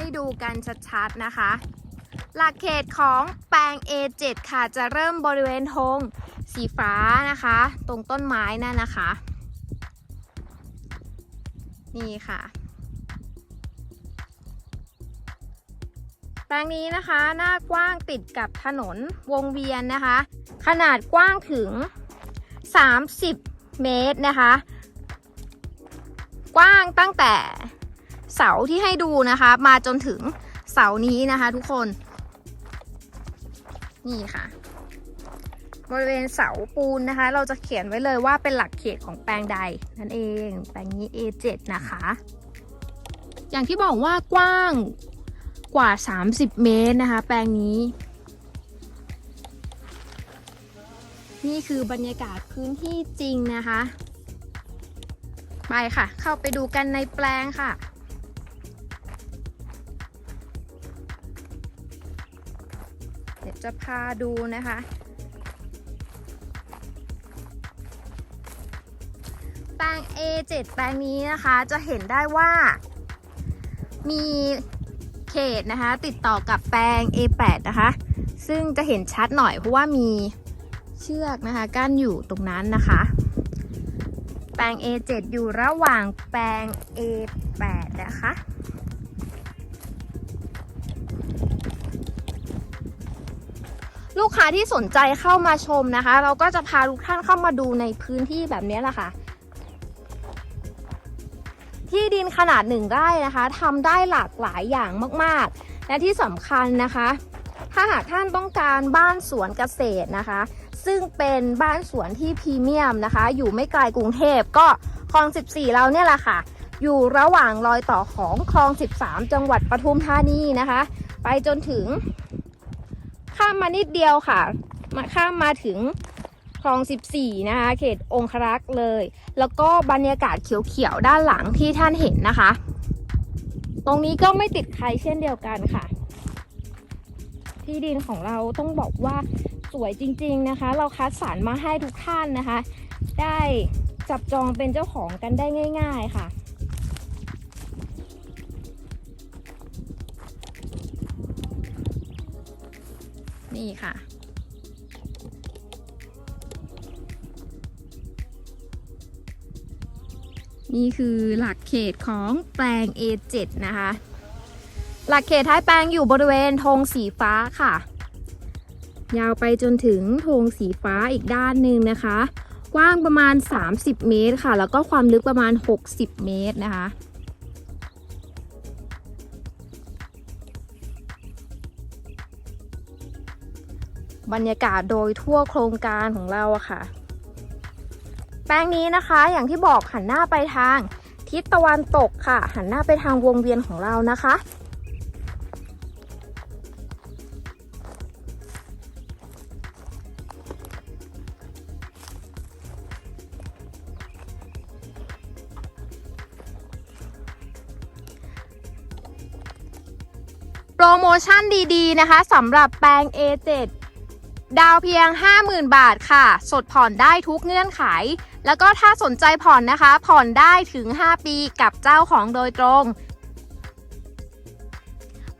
ให้ดูกันชัดๆนะคะ หลักเขตของแปลง A7 ค่ะจะเริ่มบริเวณธงสีฟ้านะคะ ตรงต้นไม้นั่นนะคะ นี่ค่ะ แปลงนี้นะคะหน้ากว้างติดกับถนนวงเวียนนะคะ ขนาดกว้างถึง 30 เมตรนะคะ กว้างตั้งแต่ เสาที่ให้ดูนะคะ มาจนถึงเสานี้นะคะ ทุกคน นี่ค่ะ บริเวณเสาปูนนะคะ เราจะเขียนไว้เลยว่าเป็นหลักเขตของแปลงใดนั่นเอง แปลงนี้ A7 นะคะ อย่างที่บอกว่ากว้างกว่า 30 เมตรนะคะ แปลงนี้ นี่คือบรรยากาศพื้นที่จริงนะคะ ไปค่ะ เข้าไปดูกันในแปลงค่ะ เดี๋ยวจะพาดูนะคะ แปลง A7 แปลงนี้นะคะจะเห็นได้ว่ามีเขตนะคะติดต่อกับแปลง A8 นะคะ ซึ่งจะเห็นชัดหน่อยเพราะว่ามีเชือกนะคะกั้นอยู่ตรงนั้นนะคะ แปลง A7 อยู่ระหว่างแปลง A8 นะคะ ลูกค้าที่สนใจเข้ามาชมนะคะ เราก็จะพาทุกท่านเข้ามาดูในพื้นที่แบบนี้แหละค่ะ ที่ดินขนาดหนึ่งไร่นะคะทำได้หลากหลายอย่างมากๆ และที่สำคัญนะคะ ถ้าหากท่านต้องการบ้านสวนเกษตรนะคะ ซึ่งเป็นบ้านสวนที่พรีเมียมนะคะ อยู่ไม่ไกลกรุงเทพก็คลอง 14 เราเนี่ยแหละค่ะ อยู่ระหว่างรอยต่อของคลอง 13 จังหวัดปทุมธานีนะคะ ไปจนถึง ข้ามมานิดเดียวค่ะ มาข้ามมาถึงคลอง 14 นะคะ เขตองครักษ์เลย แล้วก็บรรยากาศเขียวๆ ด้านหลังที่ท่านเห็นนะคะ ตรงนี้ก็ไม่ติดใครเช่นเดียวกันค่ะ ที่ดินของเราต้องบอกว่าสวยจริงๆนะคะ เราคัดสรรมาให้ทุกท่านนะคะ ได้จับจองเป็นเจ้าของกันได้ง่าย ๆค่ะ นี่ค่ะ นี่คือหลักเขตของแปลง A7 นะคะ หลักเขตท้ายแปลงอยู่บริเวณธงสีฟ้าค่ะ ยาวไปจนถึงธงสีฟ้าอีกด้านหนึ่งนะคะ กว้างประมาณ 30 เมตรค่ะ แล้วก็ความลึกประมาณ 60 เมตรนะคะ บรรยากาศโดยทั่วโครงการของเราอะค่ะ แปลงนี้นะคะอย่างที่บอกหันหน้าไปทาง ทิศตะวันตกค่ะ หันหน้าไปทางวงเวียนของเรานะคะโปรโมชั่นดีๆนะคะสำหรับแปลง A7 ดาวเพียง 50,000 บาทค่ะ สดผ่อนได้ทุกเงื่อนไข แล้วก็ถ้าสนใจผ่อนนะคะ ผ่อนได้ถึง 5 ปีกับเจ้าของโดยตรง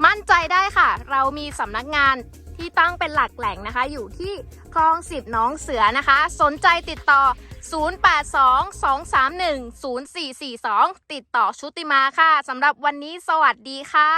มั่นใจได้ค่ะ เรามีสำนักงานที่ตั้งเป็นหลักแหล่งนะคะ อยู่ที่คลอง10น้องเสือนะคะ สนใจติดต่อ 0822310442 ติดต่อชุติมาค่ะสำหรับวันนี้สวัสดีค่ะ